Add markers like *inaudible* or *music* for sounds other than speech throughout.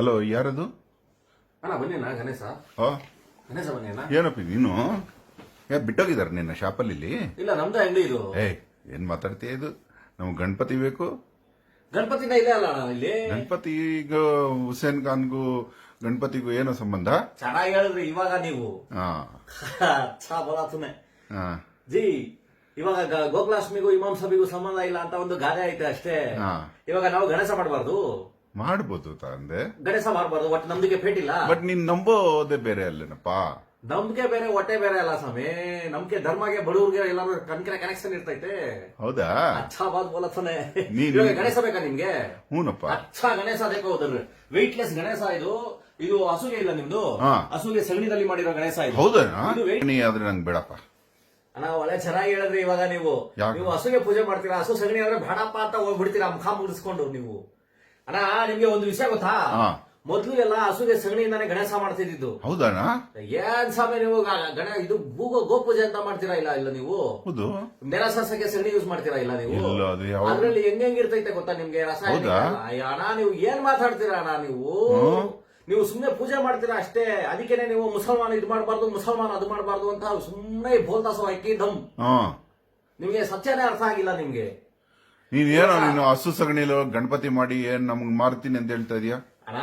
Hello ಯಾರದು? ಅಣ್ಣ ಗಣೇಶ. ಆ, ಗಣೇಶ ಬನ್ನಿಣ್ಣ ಏನಪ್ಪ ನೀನು ಏ ಬಿಟ್ಟೋಗಿದ್ದಾರೆ ನಿನ್ನ ಶಾಪಲ್ಲಿ? ಇಲ್ಲಿ ಇಲ್ಲ ನಮ್ದೇ ಅಂಗಡಿ ಇದು. ಏ ಏನ್ ಮಾತಾಡ್ತೀಯ ಇದು? ನಮ್ಗೆ ಗಣಪತಿ ಬೇಕು. ಗಣಪತಿನ ಇದೆ ಅಲ್ಲ ಅಣ್ಣ ಇಲ್ಲಿ? ಗಣಪತಿಗ ಹುಸೇನ್ ಖಾನ್ಗೂ ಗಣಪತಿಗೂ ಏನೋ ಸಂಬಂಧ? ಚೆನ್ನಾಗಿ ಹೇಳಿದ್ರಿ ಇವಾಗ ನೀವು. ಹಾ ಛಾ ಬೋಲಾತುನೆ ಹಾ ಜಿ ಇವಾಗ ಗ- ಗೋಕುಲಾಷ್ಟಮಿಗೂ ಇಮಾಮ್ ಸಭೆಗೂ ಸಂಬಂಧ ಇಲ್ಲ ಅಂತ ಒಂದು ಗಾದೆ ಐತೆ ಅಷ್ಟೇ. ಹಾ. ಇವಾಗ ನಾವು ಗಣೇಶ ಮಾಡಬಾರ್ದು. ಮಾಡ್ಬೋದು ತಂದೆ. ಗಣೇಶ ಮಾಡಬಾರ್ದು ಒಟ್ಟು ನಮ್ದಿಗೆ ಪೇಟಿಲ್ಲ ಬಟ್ ನೀನ್ ನಂಬೋದೇ ಬೇರೆ ಅಲ್ಲೇನಪ್ಪ? ನಂಬಿಕೆ ಬೇರೆ ಹೊಟ್ಟೆ ಬೇರೆ ಅಲ್ಲ ಸ್ವಾಮಿ. ನಂಬಿಕೆ ಧರ್ಮಗೆ ಬಡವ್ರಿಗೆ ಎಲ್ಲಾರು ಕನ್ಕಿನ ಕನೆಕ್ಷನ್ ಇರ್ತೈತೆ. ಹೌದಾ? ಅಚ್ಚಾ ಬಾದ್ ಬೋಲತ್ತಾನೆ ನೀನ್- ಗಣೇಶ ಬೇಕಾ ನಿಮ್ಗೆ? ಹೂನಪ್ಪ. ಅಚ್ಚಾ ಗಣೇಶ ಹೋದ್ರೆ ವೆಯ್ಟ್ಲೆಸ್ ಗಣೇಶ ಇದು. ಇದು ಹಸುಗೆ ಇಲ್ಲ ನಿಮ್ದು? ಹಾ. ಹಸುಗೆ ಸಗಣಿದಲ್ಲಿ ಮಾಡಿರೋ ಗಣೇಶ ಇದು. ಹೌದಾ? ಇದು weight- ನೀ ಆದ್ರೆ ನಂಗೆ ಬೇಡಪ್ಪ. ಅಣ್ಣ ಒಳ್ಳೆ ಚೆನ್ನಾಗಿ ಹೇಳಿದ್ರಿ ಇವಾಗ ನೀವು. ಯಾಕೆ? ನೀವು ಹಸುಗೆ ಪೂಜೆ ಮಾಡ್ತೀರಾ? ಹಸು ಸಗಣಿ ಆದ್ರೆ ಬೇಡಪ್ಪ ಅಂತ ಹೋಗ್ಬಿಡ್ತೀರಾ? ಮುಖ ಮುಗಿಸ್ಕೊಂಡು ನೀವು. ಅಣ್ಣ ನಿಮ್ಗೆ ಒಂದು ವಿಷಯ ಗೊತ್ತಾ? ಹಾ. ಮೊದ್ಲು ಎಲ್ಲ ಹಸುಗೆ ಸಗಣಿಯಿಂದಾನೆ ಗಣೇಶ ಮಾಡ್ತಿದ್ದು ಹೌದಣ್ಣ? ಏನ್ ಸ್ವಾಮಿ ನೀವು ಗ- ಗಣ ಇದು ಭೂಗ ಗೋಪೂಜೆ ಅಂತ ಮಾಡ್ತೀರಾ ಇಲ್ಲ ಇಲ್ಲ ನೀವು? ಹೌದು. ನೆಲಸಸಕ್ಕೆ ಸಗಣಿ ಯೂಸ್ ಮಾಡ್ತೀರಾ ಇಲ್ಲ ನೀವು? ಇಲ್ಲ ಅದು ಯಾವ ಅದ್ರಲ್ಲಿ ಹೆಂಗ್ ಹೆಂಗ್ ಇರ್ತೈತೆ ಗೊತ್ತಾ ನಿಮ್ಗೆ ರಾಸಾಯನಿಕ ಹೌದಾ? ಅಯ್ಯ, ಅಣ್ಣ ನೀವು ಏನ್ ಮಾತಾಡ್ತೀರಾ ಅಣ್ಣ ನೀವು. ನೀವು ಸುಮ್ನೆ ಪೂಜೆ ಮಾಡ್ತೀರಾ ಅಷ್ಟೇ? ಅದಕ್ಕೇನೆ ನೀವು ಮುಸಲ್ಮಾನ ಇದು ಮಾಡಬಾರ್ದು ಮುಸಲ್ಮಾನ ಅದು ಮಾಡಬಾರ್ದು ಅಂತ ಸುಮ್ನೆ ಬೋಲ್ತಾಸೋ ಅಕ್ಕಿ ದಮ್ ಹಾ. ನಿಮ್ಗೆ ಸತ್ಯನೇ ಅರ್ಥ ಆಗಿಲ್ಲ ನಿಮ್ಗೆ. ನೀನ್ ಏನೋ ನೀನು ಹಸು ಸಗಣಿಲು ಗಣಪತಿ ಮಾಡಿ ಏನ್ ನಮ್ಗ್ ಮಾರ್ತೀನಿ ಅಂತ ಹೇಳ್ತಾ ಇದೀಯಾ ಅಣ್ಣ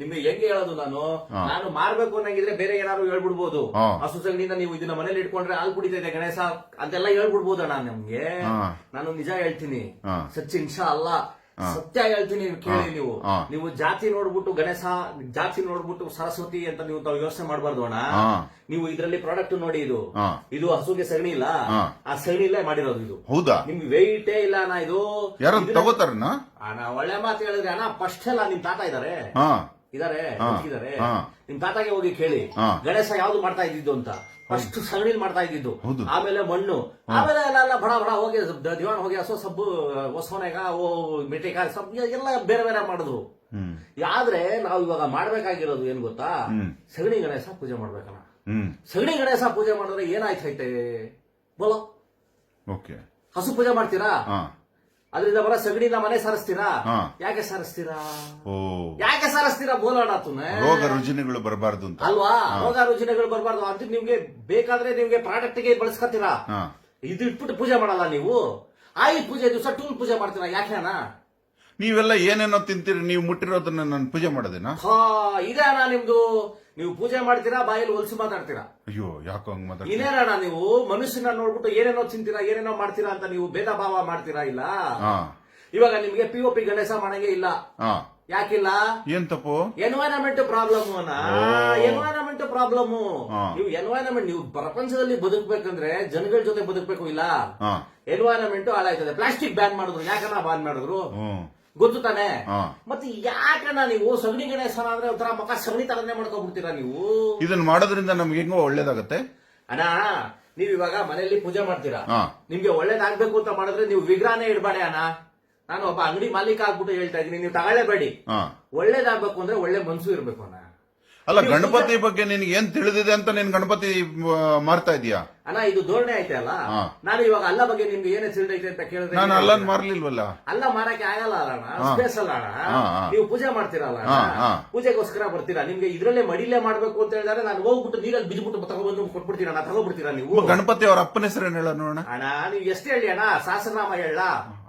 ನಿಮ್ಗೆ ಹೆಂಗೆ ಹೇಳೋದು ನಾನು. ನಾನು ಮಾರ್ಬೇಕು ಅನ್ನಂಗಿದ್ರೆ ಬೇರೆ ಏನಾದ್ರು ಹೇಳ್ಬಿಡ್ಬೋದು ಹಾ. ಹಸು ಸಗಣಿಯಿಂದ ನೀವು ಇದನ್ನ ಮನೇಲಿ ಇಟ್ಕೊಂಡ್ರೆ ಹಾಲು ಕುಡಿತೈತೆ ಗಣೇಶ ಅಂತೆಲ್ಲ ಹೇಳ್ಬಿಡ್ಬೋದು ಅಣ್ಣ ನಿಮ್ಗೆ ಹಾ. ನಾನು ನಿಜ ಹೇಳ್ತೀನಿ ಹಾ. ಸಚಿನ್ ಶಾ ಅಲ್ಲ ಸತ್ಯ ಹೇಳ್ತೀನಿ ಕೇಳಿ ನೀವು. ನೀವು ಜಾತಿ ನೋಡ್ಬಿಟ್ಟು ಗಣೇಶ ಜಾತಿ ನೋಡ್ಬಿಟ್ಟು ಸರಸ್ವತಿ ಅಂತ ನೀವು ತಾವು ಯೋಚನೆ ಮಾಡಬಾರ್ದು ಅಣ್ಣ. ನೀವು ಇದರಲ್ಲಿ ಪ್ರಾಡಕ್ಟ್ ನೋಡಿ ಇದು. ಇದು ಹಸುಗೆ ಸಗಣಿ ಇಲ್ಲ. ಆ ಸಗಣಿ ಇಲ್ಲ ಮಾಡಿರೋದು ಇದು. ಹೌದಾ? ನಿಮ್ಗೆ ವೆಯ್ಟೇ ಇಲ್ಲ ಅಣ್ಣ ಇದು. ಯಾರು ತಗೋತಾರಣ್ಣ ಒಳ್ಳೆ ಮಾತು ಹೇಳಿದ್ರೆ ಅಣ್ಣ. ಫಸ್ಟ್ ಅಲ್ಲ ನಿಮ್ ತಾತ ಇದಾರೆ. ಇದಾರೆ. ಇದಾರೆ. ನಿಮ್ ತಾತಾಗೆ ಹೋಗಿ ಕೇಳಿ. ಗಣೇಶ ಯಾವ್ದು ಮಾಡ್ತಾ ಇದ್ದಿದ್ದು ಅಂತ. ಫಸ್ಟ್ ಸಗಣಿಲ್ ಮಾಡ್ತಾ ಇದ್ದಿದ್ದು. ಆಮೇಲೆ ಮಣ್ಣು. ಆಮೇಲೆ ಎಲ್ಲ ಎಲ್ಲ ಬಡ ಬಡ ಹೋಗಿ ದಿವಾನ ದಿವಾನ್ ಹೋಗಿ ಹಸು ಸಬ್ಬು ಹೊಸವನೆಗ ಓ ಮಿಠಾಯಿ ಸಬ್ ಎಲ್ಲ ಬೇರೆ ಬೇರೆ ಮಾಡಿದ್ರು. ಆದ್ರೆ ನಾವು ಇವಾಗ ಮಾಡ್ಬೇಕಾಗಿರೋದು ಏನ್ ಗೊತ್ತಾ? ಸಗಣಿ ಗಣೇಶ ಪೂಜೆ ಮಾಡ್ಬೇಕಣ್ಣ. ಸಗಣಿ ಗಣೇಶ ಪೂಜೆ ಮಾಡಿದ್ರೆ ಏನಾಯ್ತೈತೆ ಬೋಲೋ. ಓಕೆ. ಹಸು ಪೂಜೆ ಮಾಡ್ತೀರಾ? ಅದರಿಂದ ಬರ ಸಗಣಿನ ಮನೆ ಸರಸ್ತೀರಾ? ಹಾ. ಯಾಕೆ ಸರಸ್ತೀರಾ? ಓ. ಯಾಕೆ ಸರಸ್ತೀರಾ ಬೋಲೋಣ ತುನೆ ರೋಗ ರುಜಿನಗಳು ಬರಬಾರ್ದು ಅಂತ. ಅಲ್ವಾ? ರೋಗ ರುಜಿನಗಳು ಬರಬಾರ್ದು. ಅದು ನಿಮ್ಗೆ ಬೇಕಾದ್ರೆ ನಿಮ್ಗೆ ಪ್ರಾಡಕ್ಟ್ಗೆ ಬಳಸ್ಕೊತೀರಾ? ಹಾ. ಇದು ಇಟ್ಬಿಟ್ಟು ಪೂಜೆ ಮಾಡಲ್ಲ ನೀವು? ಆಯಿ ಪೂಜೆ ದಿವಸ ಟೂಲ್ ಪೂಜೆ ಮಾಡ್ತೀರಾ? ಯಾಕೆ ಅಣ್ಣ? ನೀವೆಲ್ಲ ಏನೇನೋ ತಿಂತೀರಿ ನೀವು ಮುಟ್ಟಿರೋದನ್ನ ನಾನು ಪೂಜೆ ಮಾಡೋದೇನಾ? ಹಾ ಇದೆ ಅಣ್ಣ ನಿಮ್ದು. ನೀವು ಪೂಜೆ ಮಾಡ್ತೀರಾ ಬಾಯಲ್ಲಿ ಹೊಲಸು ಮಾತಾಡ್ತೀರಾ? ಅಯ್ಯೋ ಯಾಕೋ ಹಂಗ್ ಮಾತಾಡ್ತೀನಿ ಇದೇನಣ್ಣ ನೀವು ಮನುಷ್ಯನ ನೋಡ್ಬಿಟ್ಟು ಏನೇನೋ ತಿಂತೀರಾ ಏನೇನೋ ಮಾಡ್ತೀರಾ ಅಂತ ನೀವು ಭೇದ ಭಾವ ಮಾಡ್ತೀರಾ ಇಲ್ಲ? ಹಾ. ಇವಾಗ ನಿಮ್ಗೆ ಪಿ ಒ ಪಿ ಗಣೇಶ ಮಾಡಂಗೆ ಇಲ್ಲ. ಹಾ. ಯಾಕಿಲ್ಲ? ಏನ್ ತಪ್ಪು? ಎನ್ವೈರನ್ಮೆಂಟ್ ಪ್ರಾಬ್ಲಮ್ ಎನ್ವೈರನ್ಮೆಂಟ್ ಪ್ರಾಬ್ಲಮ್ ನೀವು ಎನ್ವೈರನ್ಮೆಂಟ್ ನೀವು ಪ್ರಪಂಚದಲ್ಲಿ ಬದುಕಬೇಕಂದ್ರೆ ಜನಗಳ ಜೊತೆ ಬದುಕಬೇಕು ಇಲ್ಲ? ಎನ್ವೈರನ್ಮೆಂಟ್ ಹಾಳಾಯ್ತದೆ. ಪ್ಲಾಸ್ಟಿಕ್ ಬ್ಯಾನ್ ಮಾಡಿದ್ರು. ಯಾಕನ್ನ ಬ್ಯಾನ್ ಮಾಡಿದ್ರು? ಗೊತ್ತು ತಾನೆ? ಹಾ. ಮತ್ತೆ ಯಾಕಣ್ಣ ನೀವು ಸಗಣಿ ಗಣೇಶನ ಅಂದ್ರೆ ಒಂಥರ ಮಕ ಸಗಣಿ ತರನೇ ಮಾಡ್ಕೊಂಡ್ಬಿಡ್ತೀರಾ ನೀವು? ಇದನ್ನ ಮಾಡೋದ್ರಿಂದ ನಮ್ಗೆ ಹೆಂಗೋ ಒಳ್ಳೇದಾಗತ್ತೆ. ಅಣ್ಣ ನೀವ್ ಇವಾಗ ಮನೆಯಲ್ಲಿ ಪೂಜೆ ಮಾಡ್ತೀರಾ? ಹಾ. ನಿಮ್ಗೆ ಒಳ್ಳೇದಾಗ್ಬೇಕು ಅಂತ ಮಾಡಿದ್ರೆ ನೀವು ವಿಗ್ರಹನೇ ಇಡಬೇಡ ಅಣ್ಣ. ನಾನು ಒಬ್ಬ ಅಂಗಡಿ ಮಾಲೀಕ ಆಗ್ಬಿಟ್ಟು ಹೇಳ್ತಾ ಇದೀನಿ ನೀವು ತಗೊಳ್ಳೇಬೇಡಿ. ಹಾ. ಒಳ್ಳೇದಾಗ್ಬೇಕು ಅಂದ್ರೆ ಒಳ್ಳೆ ಮನ್ಸು ಇರ್ಬೇಕು ಅಣ್ಣ. ಅಲ್ಲ ಗಣಪತಿ ಬಗ್ಗೆ ನಿನ್ಗೆ ಏನ್ ತಿಳಿದಿದೆ ಅಂತ ನೀನ್ ಗಣಪತಿ ಮಾರ್ತಾ ಇದೀಯಾ? ಅಣ್ಣ ಇದು ಧೋರಣೆ ಐತೆ ಅಲ್ಲ? ಹಾ. ನಾನು ಇವಾಗ ಅಲ್ಲ ಬಗ್ಗೆ ನಿಮ್ಗೆ ಏನೇ ತಿಳಿದೈತೆ ಅಂತ ಕೇಳಿದ್ರೆ ನಾನು ಅಲ್ಲನ್? ಮಾರ್ಲಿಲ್ವಲ್ಲ? ಅಲ್ಲ ಮಾರಕ್ಕೆ ಆಗಲ್ಲ ಅಲ್ಲಣ್ಣ. ಸ್ಪೇಸ್ ಅಲ್ಲ ಅಣ್ಣ. ಹಾ, ಹಾ. ನೀವು ಪೂಜೆ ಮಾಡ್ತೀರಲ್ಲ ಅಣ್ಣ? ಹಾ, ಹಾ. ಪೂಜೆಗೋಸ್ಕರ ಬರ್ತೀರಾ? ನಿಮ್ಗೆ ಇದ್ರಲ್ಲೇ ಮಡಿಲೇ ಮಾಡ್ಬೇಕು ಅಂತ ಹೇಳಿದ್ರೆ ನಾನು ಹೋಗ್ಬಿಟ್ಟು ನೀರಲ್ಲಿ ಬಿದ್ಬಿಟ್ಟು ತಗೊಬಂದು ಕೊಟ್ಬಿಡ್ತೀರಾ? ಅಣ್ಣ ತಗೊಬಿಡ್ತೀರಾ ನೀವು? ಗಣಪತಿ ಅವ್ರ ಅಪ್ಪನ ಹೆಸರು ಹೇಳ ನೋಡೋಣ? ಅಣ್ಣ ನೀವು ಎಷ್ಟು ಹೇಳಿ ಅಣ್ಣ? ಸಹಸ್ರನಾಮ ಹೇಳ.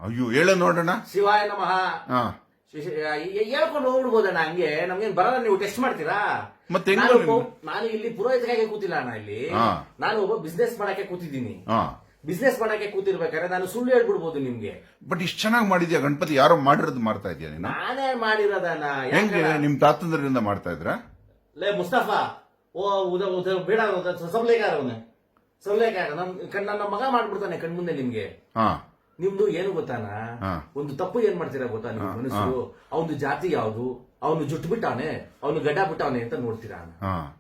ಅಯ್ಯೋ ಹೇಳ ನೋಡೋಣ. ಶಿವಾಯ ನಮಃ. ಹೇ- ಹೇಳ್ಕೊಂಡು ಹೋಗ್ಬಿಡ್ಬೋದಣ್ಣ ಹಂಗೆ. ನಮ್ಗೇನ್ ಬರಲ್ಲ ನೀವು ಟೆಸ್ಟ್ ಮಾಡ್ತೀರಾ? ಮತ್ತೆ ಹೆಂಗೋ ನಾನು ಇಲ್ಲಿ ಪುರೋಹಿತರಾಗೆ ಕೂತಿಲ್ಲ ಅಣ್ಣ ಇಲ್ಲಿ. ಹಾ. ನಾನು ಒಬ್ಬ ಬಿಸ್ನೆಸ್ ಮಾಡಕ್ಕೆ ಕೂತಿದ್ದೀನಿ. ಹಾ. ಬಿಸ್ನೆಸ್ ಮಾಡಕ್ಕೆ ಕೂತಿರ್ಬೇಕಾದ್ರೆ ನಾನು ಸುಳ್ಳು ಹೇಳ್ಬಿಡ್ಬೋದು ನಿಮ್ಗೆ. ಬಟ್ ಇಷ್ಟು ಚೆನ್ನಾಗಿ ಮಾಡಿದ್ಯಾ? ಗಣಪತಿ ಯಾರೋ ಮಾಡಿರೋದು ಮಾಡ್ತಾ ಇದೀಯ ನೀನು? ನಾನೇ ಮಾಡಿರೋದಣ್ಣ. ಹೆಂಗೆ? ಯಾಕಣ್ಣ? ನಿಮ್ ತಾತಂದ್ರಿಂದ ಮಾಡ್ತಾ ಇದ್ರ? ಲೇ ಮುಸ್ತಫಾ. ಓ ಉದ ಉದ ಬೇಡ ಸಬಲೇಗಾರ ಅವನೇ. ಸಬಲೇಗಾರ ನಮ್ ಕಣ್- ನನ್ನ ಮಗ ಮಾಡ್ಬಿಡ್ತಾನೆ ಕಣ್ಮುಂದೆ ನಿಮ್ಗೆ. ಹಾ. ನಿಮ್ದು ಏನು ಗೊತ್ತಾನ? ಒಂದು ತಪ್ಪು ಏನ್ ಮಾಡ್ತೀರಾ ಗೊತ್ತಾ ನಿಮ್ ಮನಸ್ಸು? ಅವನು ಜಾತಿ ಯಾವ್ದು? ಅವನು ಜುಟ್ಟು ಬಿಟ್ಟಾನೆ? ಅವನು ಗಡ್ಡ ಬಿಟ್ಟಾನೆ ಅಂತ ನೋಡ್ತೀರಾ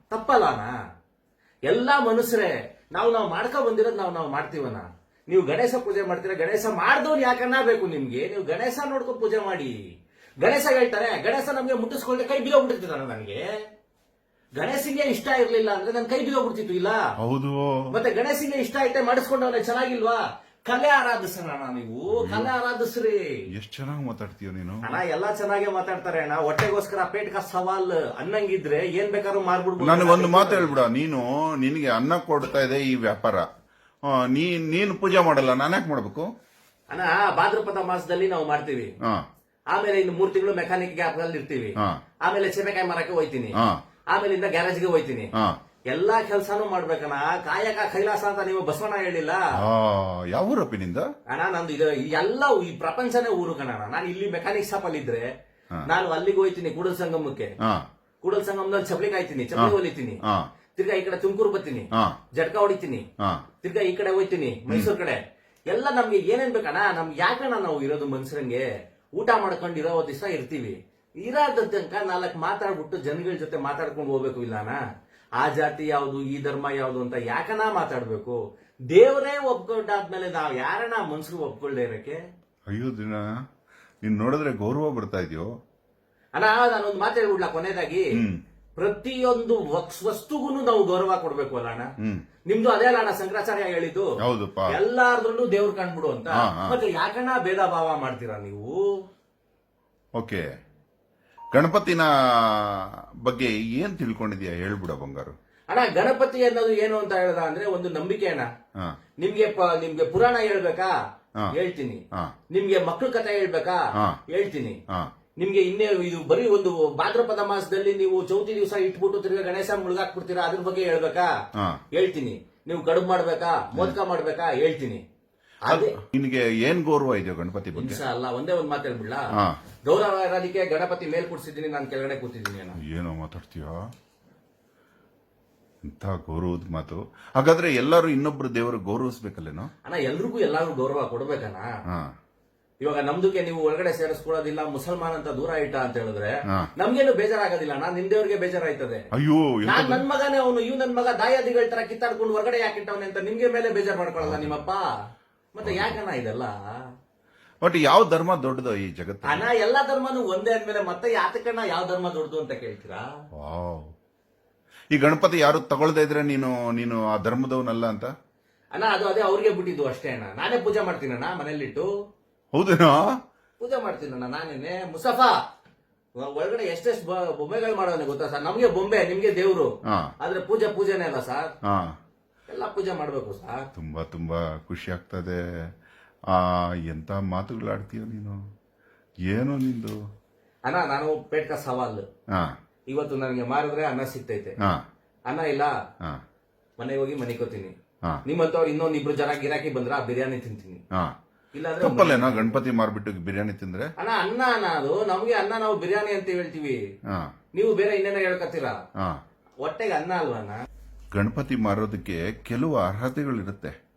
ತಪ್ಪಲ್ಲಾನ ಎಲ್ಲಾ ಮನುಷ್ಯರೇ ನಾವು ನಾವು ಮಾಡ್ಕೊ ಬಂದಿರೋದು ನಾವು ನಾವು ಮಾಡ್ತೀವನ ನೀವು ಗಣೇಶ ಪೂಜೆ ಮಾಡ್ತೀರಾ? ಗಣೇಶ ಮಾಡ್ದವ್ನು ಯಾಕನ್ನ ಬೇಕು ನಿಮ್ಗೆ? ನೀವು ಗಣೇಶ ನೋಡ್ಕೊಂಡು ಪೂಜೆ ಮಾಡಿ. ಗಣೇಶ ಹೇಳ್ತಾರೆ ಗಣೇಶ ನಮ್ಗೆ ಮುಟ್ಟಿಸ್ಕೊಂಡ್ರೆ ಕೈ ಬಿದ್ದೋಗ್ಬಿಟ್ಟಿರ್ತಾನೆ ನನಗೆ. ಗಣೇಶಿಗೆ ಇಷ್ಟ ಇರ್ಲಿಲ್ಲ ಅಂದ್ರೆ ನನ್ ಕೈ ಬಿದ್ದೋಗ್ಬಿಡ್ತಿತ್ತು ಇಲ್ಲ? ಹೌದು. ಮತ್ತೆ ಗಣೇಶಿಗೆ ಇಷ್ಟ ಐತೆ ಮಾಡಿಸ್ಕೊಂಡವನೆ ಚೆನ್ನಾಗಿಲ್ವಾ? ಕಲೆ ಆರಾಧಿಸೋಣ ನೀವು. ಕಲೆ ಆರಾಧಿಸ್ರಿ. ಎಷ್ಟ್ ಚೆನ್ನಾಗಿ ಮಾತಾಡ್ತೀಯ ನೀನು. ಅಣ್ಣ ಎಲ್ಲಾ ಚೆನ್ನಾಗೇ ಮಾತಾಡ್ತಾರೆ ಅಣ್ಣ. ಹೊಟ್ಟೆಗೋಸ್ಕರ ಪೇಟ್ಕ ಸವಾಲ್ ಅನ್ನಂಗಿದ್ರೆ ಏನ್ ಬೇಕಾದ್ರೂ ಮಾರ್ಬಿಡ್ಬೋದು ನನಗೆ ಒಂದು ಮಾತು ಹೇಳ್ಬಿಡ. ನೀನು ನಿನಗೆ ಅನ್ನ ಕೊಡ್ತಾ ಇದೆ ಈ ವ್ಯಾಪಾರ. ಆ, ನೀ ನೀನು ಪೂಜೆ ಮಾಡಲ್ಲ ನಾನು ಯಾಕೆ ಮಾಡ್ಬೇಕು? ಅಣ್ಣ ಭಾದ್ರಪದ ಮಾಸದಲ್ಲಿ ನಾವು ಮಾಡ್ತೀವಿ. ಹಾ ಆಮೇಲೆ ಇನ್ನು ಮೂರ್ ತಿಂಗಳು ಮೆಕ್ಯಾನಿಕ್ ಗ್ಯಾಪ್ ಅಲ್ಲಿ ಇರ್ತೀವಿ ಹಾ ಆಮೇಲೆ ಚೆನ್ನಕಾಯಿ ಮಾರಕ್ಕೆ ಹೋಯ್ತೀನಿ. ಹಾ ಆಮೇಲಿಂದ ಗ್ಯಾರೇಜ್ಗೆ ಹೋಯ್ತೀನಿ. ಹಾ ಎಲ್ಲಾ ಕೆಲ್ಸಾನು ಮಾಡ್ಬೇಕಣ್ಣ. ಕಾಯಕ ಕೈಲಾಸ ಅಂತ ನೀವು ಬಸವಣ್ಣ ಹೇಳಿಲ್ಲ? ಯಾವ ನಿಂದ? ಅಣ್ಣ ನಂದು ಇದು ಎಲ್ಲ ಈ ಪ್ರಪಂಚನೇ ಊರು ಕಣಣ್ಣ. ನಾನು ಇಲ್ಲಿ ಮೆಕ್ಯಾನಿಕ್ ಶಾಪ್ ಅಲ್ಲಿ ಇದ್ರೆ ನಾನು ಅಲ್ಲಿಗೆ ಹೋಯ್ತೀನಿ ಕೂಡಲ್ ಸಂಗಮಕ್ಕೆ. ಕೂಡಲ್ ಸಂಗಮದಲ್ಲಿ ಚಪ್ಲಿ ಕಾಯ್ತೀನಿ ಚಪ್ಲಿ ಹೊಲಿತೀನಿ. ತಿರ್ಗಾ ಈ ಕಡೆ ತುಮಕೂರು ಬರ್ತೀನಿ ಜಡ್ಕ ಜಟ್ಕ ಹೊಡಿತೀನಿ ತಿರ್ಗಾ ಈ ಕಡೆ ಹೋಯ್ತೀನಿ ಮೈಸೂರು ಕಡೆ. ಎಲ್ಲ ನಮ್ಗೆ ಏನೇನ್ ಬೇಕಣ್ಣ? ನಮ್ಗೆ ಯಾಕಣ್ಣ ನಾವು ಇರೋದು ಮನ್ಸರಂಗೆ ಊಟ ಮಾಡ್ಕೊಂಡು ಇರೋ ದಿವಸ ಇರ್ತೀವಿ. ಇರೋದ ತನಕ ನಾಲ್ಕು ಮಾತಾಡ್ಬಿಟ್ಟು ಜನಗಳ ಜೊತೆ ಮಾತಾಡ್ಕೊಂಡು ಹೋಗ್ಬೇಕು ಇಲ್ಲಣ್ಣ? ಆ ಜಾತಿ ಯಾವುದು ಈ ಧರ್ಮ ಯಾವುದು ಅಂತ ಯಾಕನ ಮಾತಾಡ್ಬೇಕು? ದೇವರೇ ಒಪ್ಕೊಂಡಾದ್ಮೇಲೆ ನಾವು ಯಾರನ್ನ ಮನ್ಸು ಒಪ್ಕೊಳ್ಳೇ ಇರಕ್ಕೆ? ಅಯ್ಯೋ ದಿನ ನೀನ್ ನೋಡಿದ್ರೆ ಗೌರವ ಬರ್ತಾ ಇದೆಯೋ? ಅಣ್ಣ ನಾನೊಂದು ಮಾತು ಹೇಳ್ಬಿಡ್ಲ ಕೊನೆಯದಾಗಿ ಪ್ರತಿಯೊಂದು ವಸ್ತುಗೂ ನಾವು ಗೌರವ ಕೊಡ್ಬೇಕು ಅಲ್ಲ ಅಣ್ಣ? ನಿಮ್ದು ಅದೇ ಅಲ್ಲ ಅಣ್ಣ ಶಂಕರಾಚಾರ್ಯ ಹೇಳಿದ್ದು? ಎಲ್ಲಾರ್ದ್ರೂ ಎಲ್ಲಾರ್ದ್ರಲ್ಲೂ ದೇವ್ರು ಕಂಡ್ಬಿಡು ಅಂತ. ಮತ್ತೆ ಯಾಕಣ್ಣ ಭೇದ ಭಾವ ಮಾಡ್ತೀರಾ ನೀವು? ಓಕೆ. ಗಣಪತಿನ ಬಗ್ಗೆ ಏನ್ ತಿಳ್ಕೊಂಡಿದ್ಯಾ? ಹೇಳ್ಬಿಡ ಬಂಗಾರು. ಅಣ್ಣ ಗಣಪತಿ ಅನ್ನೋದು ಏನು ಅಂತ ಹೇಳ್ದ ಅಂದ್ರೆ ಒಂದು ನಂಬಿಕೆ ಅಣ್ಣ ಹಾ. ನಿಮ್ಗೆ ಪ- ನಿಮ್ಗೆ ಪುರಾಣ ಹೇಳ್ಬೇಕಾ? ಹಾ. ಹೇಳ್ತೀನಿ. ಹಾ. ನಿಮ್ಗೆ ಮಕ್ಳ ಕಥೆ ಹೇಳ್ಬೇಕಾ? ಹಾ. ಹೇಳ್ತೀನಿ. ಹಾ. ನಿಮ್ಗೆ ಇನ್ನೇ ಇದು ಬರೀ ಒಂದು ಭಾದ್ರಪದ ಮಾಸದಲ್ಲಿ ನೀವು ಚೌತಿ ದಿವಸ ಇಟ್ಬಿಟ್ಟು ತಿರ್ಗಾ ಗಣೇಶ ಮುಳುಗಾಕ್ಬಿಡ್ತೀರಾ ಅದ್ರ ಬಗ್ಗೆ ಹೇಳ್ಬೇಕಾ? ಹಾ. ಹೇಳ್ತೀನಿ. ನೀವು ಕಡುಬು ಮಾಡ್ಬೇಕಾ? ಮೋದಕ ಮಾಡ್ಬೇಕಾ? ಹೇಳ್ತೀನಿ. ಅದೇ ನಿನಗೆ ಏನ್ ಗೌರವ ಇದೆಯೋ ಗಣಪತಿ ಬಗ್ಗೆ? ಅಲ್ಲ ಒಂದೇ ಒಂದ್ ಮಾತಾಡ್ಬಿಡ್ಲಾ ಹೇಳ್ಬಿಡ್ಲಾ? ಹಾ. ಗೌರವ ಇರೋದಕ್ಕೆ ಗಣಪತಿ ಮೇಲ್ ಕೂಡಿಸಿದ್ದೀನಿ ನಾನು ಕೆಳಗಡೆ ಕೂತಿದ್ದೀನಿ ಏನೋ ಮಾತಾಡ್ತೀಯೋ? ಇಂಥ ಗೌರವದ ಮಾತು. ಹಾಗಾದ್ರೆ ಎಲ್ಲರೂ ಇನ್ನೊಬ್ರು ದೇವರು ಗೌರವಿಸ್ಬೇಕಲ್ಲೇನೋ? ಅಣ್ಣ ಎಲ್ರಿಗೂ ಎಲ್ಲಾರು ಗೌರವ ಕೊಡ್ಬೇಕಣ್ಣ. ಹಾ. ಇವಾಗ ನಮ್ದಕ್ಕೆ ನೀವು ಒಳಗಡೆ ಸೇರಿಸ್ಕೊಳ್ಳೋದಿಲ್ಲ ಮುಸಲ್ಮಾನ್ ಅಂತ ದೂರ ಇಟ್ಟ ಅಂತ ಹೇಳಿದ್ರೆ ಹಾ. ನಮ್ಗೇನು ಬೇಜಾರಾಗೋದಿಲ್ಲ ನಾನು ನಿಮ್ ದೇವ್ರಿಗೆ ಬೇಜಾರಾಯ್ತದೆ. ಅಯ್ಯೋ ಎಂತ ನಾನ್ ನನ್ ಮಗನೇ ಅವನು ಇವ್ ನನ್ ಮಗ ದಾಯಾದಿಗಳ ತರ ಕಿತ್ತಾಡ್ಕೊಂಡು ಹೊರಗಡೆ ಯಾಕೆ ಇಟ್ಟವನೆ ಅಂತ ನಿಮ್ಗೆ ಮೇಲೆ ಬೇಜಾರ್ ಮಾಡ್ಕೊಳ್ಳಲ್ಲ ನಿಮ್ಮಪ್ಪ? ಮತ್ತೆ ಯಾಕಣ್ಣ ಇದೆಲ್ಲ? ಬಟ್ ಯಾವ ಧರ್ಮ ದೊಡ್ಡದು ಈ ಜಗತ್ತು ಅಣ್ಣ ಎಲ್ಲಾ ಧರ್ಮನು ಒಂದೇ ಅಂದ್ಮೇಲೆ ಮತ್ತೆ ಯಾತಕಣ್ಣ ಯಾವ ಧರ್ಮ ದೊಡ್ಡದು ಅಂತ ಕೇಳ್ತೀರಾ? ವಾವ್ ಈ ಗಣಪತಿ ಯಾರು ತಗೊಳ್ದೇ ಇದ್ರೆ ನೀನು ನೀನು ಆ ಧರ್ಮದವನಲ್ಲ ಅಂತ? ಅಣ್ಣ ಅದು ಅದೇ ಅವ್ರಿಗೆ ಬಿಟ್ಟಿದ್ದು ಅಷ್ಟೇ ಅಣ್ಣ. ನಾನೇ ಪೂಜೆ ಮಾಡ್ತೀನಣ್ಣ ಮನೇಲಿಟ್ಟು ಹೌದೇನೋ? ಪೂಜೆ ಮಾಡ್ತೀನಣ್ಣ ನಾನೇನೆ. ಮುಸಫಾ ಒಳಗಡೆ ಎಷ್ಟೆಷ್ಟು ಬೊಂಬೆಗಳು ಮಾಡೋನೆ ಗೊತ್ತಾ ಸರ್? ನಮ್ಗೆ ಬೊಂಬೆ ನಿಮ್ಗೆ ದೇವ್ರು. ಹಾ. ಆದ್ರೆ ಪೂಜೆ ಪೂಜೆನೇ ಅಲ್ಲ ಸರ್. ಹಾ. ಎಲ್ಲ ಪೂಜೆ ಮಾಡ್ಬೇಕು ಸರ್. ತುಂಬಾ ತುಂಬಾ ಖುಷಿ ಆಗ್ತದೆ. ಆ ಎಂತ ಮಾತುಗಳಾಡ್ತೀಯ ನೀನು? ಏನು ನಿಂದು? ಅಣ್ಣ ನಾನು ಪೇಟ್ಕ ಸವಾಲು. ಹಾ ಇವತ್ತು ನನಗೆ ಮಾರಿದ್ರೆ ಅನ್ನ ಸಿಗ್ತೈತೆ. ಹಾ ಅನ್ನ ಇಲ್ಲ ಹಾ ಮನೆಗೆ ಹೋಗಿ ಮನಿಕೋತೀನಿ ಹಾ ನಿಮ್ಮಂತವ್ರು ಇನ್ನೊಂದ್ ಇಬ್ರು ಜನ ಗಿರಾಕಿ ಬಂದ್ರ ಬಿರಿಯಾನಿ ತಿಂತೀನಿ. ಹಾ ಇಲ್ಲಾಂದ್ರೆ ತಪ್ಪಲ್ಲೇನೋ ಗಣಪತಿ ಮಾರ್ಬಿಟ್ಟು ಬಿರಿಯಾನಿ ತಿಂದ್ರೆ? ಅಣ್ಣ ಅನ್ನ ಅನ್ನ ಅದು ನಮ್ಗೆ ಅನ್ನ ನಾವು ಬಿರಿಯಾನಿ ಅಂತ ಹೇಳ್ತೀವಿ. ಹಾ ನೀವು ಬೇರೆ ಇನ್ನೇನೋ ಹೇಳ್ಕೊತೀರ? ಹಾ ಹೊಟ್ಟೆಗೆ ಅನ್ನ ಅಲ್ವಾ ಅಣ್ಣ? ಗಣಪತಿ ಮಾರೋದಕ್ಕೆ ಕೆಲವು ಅರ್ಹತೆಗಳಿರುತ್ತೆ.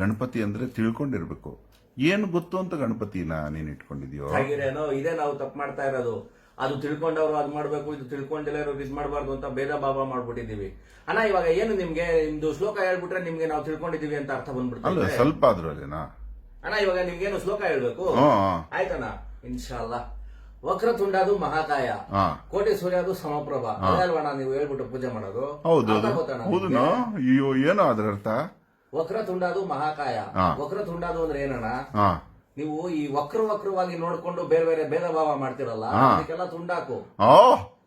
ಗಣಪತಿ ಅಂದ್ರೆ ತಿಳ್ಕೊಂಡಿರ್ಬೇಕು. ಏನು ಗೊತ್ತು ಅಂತ ಗಣಪತಿನ ನೀನ್ ಇಟ್ಕೊಂಡಿದ್ಯೋ? ಹಾಗಿರೇನೋ ಇದೇ ನಾವು ತಪ್ಪು ಮಾಡ್ತಾ ಇರೋದು. ಅದು ತಿಳ್ಕೊಂಡವ್ರು ಅದು ಮಾಡ್ಬೇಕು ಇದು ತಿಳ್ಕೊಂಡಿಲ್ಲ ಇರೋರು ಇದ್ ಮಾಡಬಾರ್ದು ಅಂತ ಭೇದ ಭಾವ ಮಾಡ್ಬಿಟ್ಟಿದೀವಿ ಅಣ್ಣ ಇವಾಗ ಏನು ನಿಮ್ಗೆ ನಿಮ್ದು ಶ್ಲೋಕ ಹೇಳ್ಬಿಟ್ರೆ ನಿಮ್ಗೆ ನಾವು ತಿಳ್ಕೊಂಡಿದೀವಿ ಅಂತ ಅರ್ಥ ಅಲ್ಲ ಸ್ವಲ್ಪ ಆದ್ರೂ ಅಲ್ಲೇನಾ? ಅಣ್ಣ ಇವಾಗ ನಿಮ್ಗೇನು ಶ್ಲೋಕ ಹೇಳ್ಬೇಕು? ಹ್ಮ್ ಆಯ್ತಣ್ಣ? ಇನ್ಶಾಲ್ಲ ವಕ್ರತುಂಡದು ಮಹಾಕಾಯ. ಹಾ. ಕೋಟಿ ಸೂರ್ಯದು ಸಮಪ್ರಭ. ಅದಲ್ವಣ್ಣ ನೀವು ಹೇಳ್ಬಿಟ್ಟು ಪೂಜೆ ಮಾಡೋದು? ಹೌದು ಅರ್ಥ ಗೊತ್ತಣ್ಣ ಹೌದನೋ ಅಯ್ಯೋ ಏನೋ ಅದ್ರ ಅರ್ಥ ವಕ್ರತುಂಡದು ಮಹಾಕಾಯ. ವಕ್ರ ತುಂಡಾದು ಅಂದ್ರೆ ಏನಣ್ಣ? ನೀವು ಈ ವಕ್ರ ವಕ್ರವಾಗಿ ನೋಡ್ಕೊಂಡು ಬೇರೆ ಬೇರೆ ಭೇದ ಭಾವ ಮಾಡ್ತಿರಲ್ಲ. ಅದಕ್ಕೆಲ್ಲ ತುಂಡಾಕು.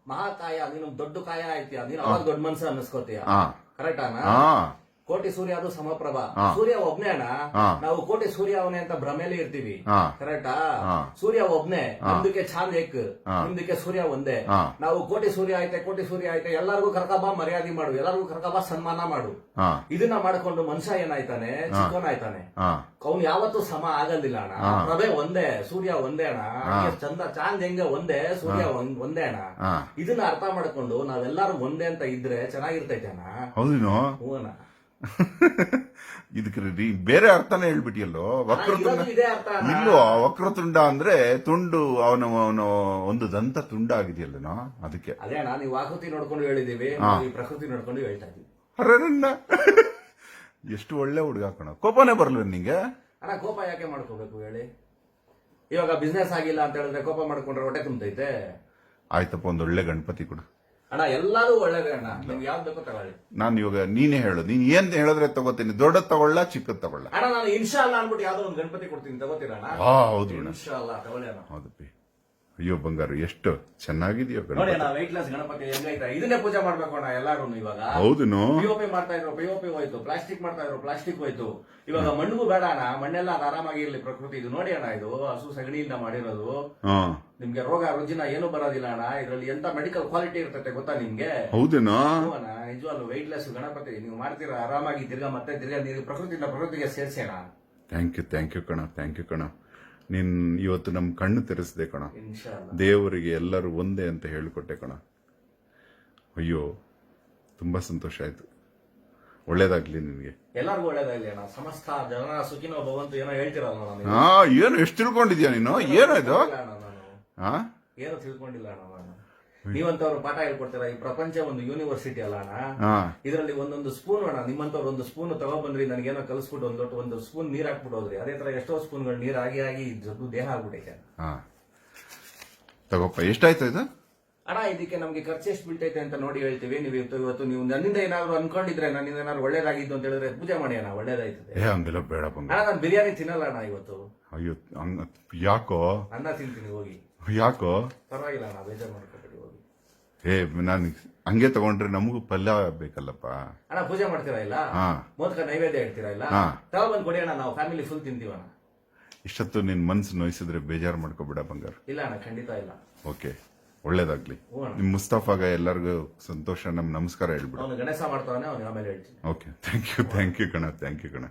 ಮಹಾಕಾಯ ನೀನು ದೊಡ್ಡ ಕಾಯ ಆಯ್ತೀಯ ನೀನು ಅವಾಗ ದೊಡ್ಡ ಮನ್ಸ ಅನ್ನಿಸ್ಕೋತೀಯ. ಕರೆಕ್ಟ್ ಹಾ ಕೋಟಿ ಸೂರ್ಯ ಅದು ಸಮಪ್ರಭ. ಸೂರ್ಯ ಒಬ್ನೇ ಅಣ್ಣ ನಾವು ಕೋಟಿ ಸೂರ್ಯ ಅವನೇ ಅಂತ ಭ್ರಮೆಯಲ್ಲಿ ಇರ್ತೀವಿ. ಕರೆಕ್ಟಾ? ಸೂರ್ಯ ಒಬ್ನೇ ನಿಮ್ದಕ್ಕೆ ಚಾಂದ್ ಏಕ್ ನಮ್ದಕ್ಕೆ ಸೂರ್ಯ ಒಂದೇ. ನಾವು ಕೋಟಿ ಸೂರ್ಯ ಆಯ್ತೆ ಕೋಟಿ ಸೂರ್ಯ ಆಯ್ತೆ ಎಲ್ಲರಿಗೂ ಕರ್ಕಬಾ ಮರ್ಯಾದೆ ಮಾಡು ಎಲ್ಲರಿಗೂ ಕರ್ಕಬಾ ಸನ್ಮಾನ ಮಾಡು. ಇದನ್ನ ಮಾಡ್ಕೊಂಡು ಮನುಷ್ಯ ಏನಾಯ್ತಾನೆ? ಚಿಕ್ಕವನಾಯ್ತಾನೆ ಆಯ್ತಾನೆ. ಅವ್ನು ಯಾವತ್ತೂ ಸಮ ಆಗಲಿಲ್ಲ ಅಣ್ಣ. ಪ್ರಭೆ ಒಂದೇ ಸೂರ್ಯ ಒಂದೇ ಅಣ್ಣ. ಚಂದ ಚಾಂದ್ ಹೆಂಗೆ ಒಂದೇ ಸೂರ್ಯ ಒಂದ್- ಒಂದೇ ಅಣ್ಣ. ಇದನ್ನ ಅರ್ಥ ಮಾಡ್ಕೊಂಡು ನಾವೆಲ್ಲರೂ ಒಂದೇ ಅಂತ ಇದ್ರೆ ಚೆನ್ನಾಗಿರ್ತೈತೆ ಅಣ್ಣ. ಹೌದು *laughs* ಇದಕ್ಕೆ ರೀ ಬೇರೆ ಅರ್ಥನೇ ಹೇಳ್ಬಿಟ್ಟಿಯಲ್ಲೋ? ವಕ್ರತುಂಡ. ಇಲ್ಲೋ ವಕ್ರತುಂಡ ಅಂದ್ರೆ ತುಂಡು ಅವನು ಅವನು ಒಂದು ದಂತ ತುಂಡ ಆಗಿದೆಯಲ್ಲನೋ ಅದಕ್ಕೆ. ಅದೇ ನೀವು ಆಕೃತಿ ನೋಡ್ಕೊಂಡು ಹೇಳಿದೀವಿ ಪ್ರಕೃತಿ ನೋಡ್ಕೊಂಡು ಹೇಳ್ತಾ ಇದೀವಿ *laughs* ಎಷ್ಟು ಒಳ್ಳೆ ಹುಡುಗ ಹಾಕೋಣ ಕೋಪನೇ ಬರ್ಲ ನಿಂಗೆ? ಅಣ್ಣ ಕೋಪ ಯಾಕೆ ಮಾಡ್ಕೋಬೇಕು ಹೇಳಿ? ಇವಾಗ ಬಿಸ್ನೆಸ್ ಆಗಿಲ್ಲ ಅಂತ ಹೇಳಿದ್ರೆ ಕೋಪ ಮಾಡ್ಕೊಂಡ್ರೆ ಹೊಟ್ಟೆ ತುಂಬತೈತೆ. ಆಯ್ತಪ್ಪ ಒಂದ್ ಒಳ್ಳೆ ಗಣಪತಿ ಕೊಡು. ಅಣ್ಣ ಎಲ್ಲಾರು ಒಳ್ಳೇದೇ ಅಣ್ಣ. ನಿಮ್ಗೆ ಯಾವ್ದು ಬೇಕೋ ತಗೊಳ್ಳಿ. ನಾನು ಇವಾಗ ನೀನೇ ಹೇಳು. ನೀನ್ ಏನ್ ಹೇಳಿದ್ರೆ ತಗೋತೀನಿ? ದೊಡ್ಡ ತಗೊಳ್ಳ ಚಿಕ್ಕದ್ ತಗೊಳ್ಳ? ಅಣ್ಣ ನಾನು ಇನ್ಶಾ ಅಲ್ಲ ಅನ್ಬಿಟ್ಟು ಯಾವ್ದೋ ಒಂದು ಗಣಪತಿ ಕೊಡ್ತೀನಿ. ತಗೋತೀರಾ ಅಣ್ಣ? ಆ ಹೌದು ಅಣ್ಣ. ಇನ್ಶಾ ಅಲ್ಲ ತಗೊಳ್ಳಿ ಅಣ್ಣ. ಹೌದಪ್ಪಿ ಅಯ್ಯೋ ಬಂಗಾರು ಎಷ್ಟು ಚೆನ್ನಾಗಿದೆಯೋ ನೋಡಿ ಗಣಪತಿ ಅಣ್ಣ ಗಣಪತಿ ಹೆಂಗೈತೆ ಇದನ್ನೇ ಪೂಜೆ ಮಾಡ್ಬೇಕು ಅಣ್ಣ ಎಲ್ಲಾರು ಇವಾಗ. ಹೌದು ಪಿಒಪಿ ಮಾಡ್ತಾ ಇದ್ರು ಪಿಒಪಿ ಹೋಯ್ತು ಪ್ಲಾಸ್ಟಿಕ್ ಮಾಡ್ತಾ ಇದ್ರು ಪ್ಲಾಸ್ಟಿಕ್ ಹೋಯ್ತು. ಇವಾಗ ಮಣ್ಣಿಗೂ ಬೇಡ ಅಣ್ಣ ಮಣ್ಣೆಲ್ಲ ಅದು ಆರಾಮಾಗಿ ಇರ್ಲಿ ಪ್ರಕೃತಿ. ಇದು ನೋಡಿ ಅಣ್ಣ ಇದು ಹಸು ಸಗಣಿಯಿಂದ ಮಾಡಿರೋದು. ಹಾ. ನಿಮ್ಗೆ ರೋಗ ರುಜಿನ ಏನು ಬರೋದಿಲ್ಲ ಅಣ್ಣ ಇದ್ರಲ್ಲಿ ಎಂತ ಮೆಡಿಕಲ್ ಕ್ವಾಲಿಟಿ ಇರ್ತೈತೆ ಗೊತ್ತಾ ನಿಮ್ಗೆ? ಹೌದೇನೋ ಹ್ಞೂ ಅಣ್ಣ ನಿಜವಾಗ್ಲು ಲೆಸ್ ಗಣಪತಿ ನೀವು ಮಾಡ್ತೀರಾ ಆರಾಮಾಗಿ ತಿರ್ಗಾ ಮತ್ತೆ ತಿರ್ಗಾ ನೀವು ಪ್ರಕೃತಿಯಿಂದ ಪ್ರಕೃತಿಗೆ ಸೇರ್ಸೋಣ ಥ್ಯಾಂಕ್ ಯು ಥ್ಯಾಂಕ್ ಯು ಕಣ ಥ್ಯಾಂಕ್ ಯು ಕಣ. ನೀನ್ ಇವತ್ತು ನಮ್ಮ ಕಣ್ಣು ತೆರೆಸಿದೆ ಕಣ. ದೇವರಿಗೆ ಎಲ್ಲರೂ ಒಂದೇ ಅಂತ ಹೇಳಿಕೊಟ್ಟೆ ಕಣ. ಅಯ್ಯೋ ತುಂಬಾ ಸಂತೋಷ ಆಯ್ತು. ಒಳ್ಳೇದಾಗ್ಲಿ ನಿನ್ಗೆ. ಎಲ್ಲರಿಗೂ ಒಳ್ಳೇದಾಗ್ಲಿ ಅಣ್ಣ. ಸಮಸ್ತ ಜನರ ಸುಖಿನೋ ಭವಂತು ಏನೋ ಹೇಳ್ತಿರಲ್ಲ ನಾನು ಹಾ ಏನು ಎಷ್ಟು ತಿಳ್ಕೊಂಡಿದ್ಯಾ ನೀನು? ಏನೋ ಇದು ಇಲ್ಲ ನಾನು. ಹಾ? ಏನೋ ತಿಳ್ಕೊಂಡಿಲ್ಲ ಅಣ್ಣ ನಾನು. ನೀವಂತವ್ರು ಪಾಠ ಹೇಳ್ಕೊಡ್ತೀರಾ? ಈ ಪ್ರಪಂಚ ಒಂದು ಯೂನಿವರ್ಸಿಟಿ ಅಲ್ಲ ಅಣ್ಣ. ಇದರಲ್ಲಿ ಒಂದೊಂದು ಸ್ಪೂನ್ ಅಣ್ಣ. ನಿಮ್ಮಂತವ್ರು ಒಂದು ಸ್ಪೂನ್ ತಗೊಬಂದ್ರಿ ನನಗೇನೋ ಕಲಿಸ್ಬಿಟ್ಟು ಒಂದ್ ದೊಡ್ಡ ಒಂದು ಸ್ಪೂನ್ ನೀರ್ ಹಾಕ್ಬಿಟ್ಟು ಹೋದ್ರಿ. ಅದೇ ತರ ಎಷ್ಟೋ ಸ್ಪೂನ್ಗಳು ನೀರ್ ಆಗಿ ಆಗಿ ದೊಡ್ಡ ದೇಹ ಆಗ್ಬಿಟ್ಟೈತೆ ಹಾ. ತಗೋಪ್ಪ ಎಷ್ಟಾಯ್ತು ಇದು? ಅಣ್ಣ ಇದಕ್ಕೆ ನಮ್ಗೆ ಖರ್ಚು ಎಷ್ಟು ಬೀಳ್ತೈತೆ ಅಂತ ನೋಡಿ ಹೇಳ್ತೀವಿ. ನೀವು ಇವತ್ತು ಇವತ್ತು ನೀವು ನನ್ನಿಂದ ಏನಾದ್ರು ಅನ್ಕೊಂಡಿದ್ರೆ ನನ್ನಿಂದ ಏನಾದ್ರು ಒಳ್ಳೇದಾಗಿದ್ದು ಅಂತ ಹೇಳಿದ್ರೆ ಪೂಜೆ ಮಾಡಿ ಅಣ್ಣ. ಒಳ್ಳೇದಾಯ್ತದೆ. ಹಂಗೆಲ್ಲ ಬೇಡಪ್ಪ ಅಣ್ಣ ನಾನು ಬಿರಿಯಾನಿ ತಿನ್ನಲ್ಲ ಅಣ್ಣ ಇವತ್ತು. ಅಯ್ಯೋ ಯಾಕೋ? ಅನ್ನ ತಿಂತೀನಿ ಹೋಗಿ. ಯಾಕೋ? ಪರವಾಗಿಲ್ಲ ಅಣ್ಣ ಬೇಜಾರು ಹೋಗಿ ಏ ನಾನು ಹಂಗೆ ತಗೊಂಡ್ರೆ ನಮಗೂ ಪಲ್ಯ ಬೇಕಲ್ಲಪ್ಪ. ಅಣ್ಣ ಪೂಜೆ ಮಾಡ್ತೀರಾ ಇಲ್ಲ? ಹಾ. ಮೋದಕ ನೈವೇದ್ಯ ಇಡ್ತೀರಾ ಇಲ್ಲ? ಹಾ. ಬಂದ್ ಕೊಡಿ ಅಣ್ಣ ನಾವು ಫ್ಯಾಮಿಲಿ ಫುಲ್ ತಿಂತೀವಣ್ಣ. ಇಷ್ಟೊತ್ತು ನಿನ್ ಮನ್ಸು ನೋಯಿಸಿದ್ರೆ ಬೇಜಾರು ಮಾಡ್ಕೋಬೇಡ ಬಂಗಾರ. ಇಲ್ಲ ಅಣ್ಣ ಖಂಡಿತ ಇಲ್ಲ. ಓಕೆ ಒಳ್ಳೇದಾಗ್ಲಿ. ಹ್ಞೂ ಅಣ್ಣ. ನಿಮ್ ಮುಸ್ತಾಫಾಗ ಎಲ್ಲರಿಗೂ ಸಂತೋಷ ನಮ್ ನಮಸ್ಕಾರ ಹೇಳ್ಬಿಡು. ಅವನು ಗಣೇಶ ಮಾಡ್ತಾವನೆ ಅವ್ನು ಆಮೇಲೆ ಹೇಳ್ತೀನಿ. Okay thank you thank you ಕಣ ಥ್ಯಾಂಕ್ ಯು ಕಣ.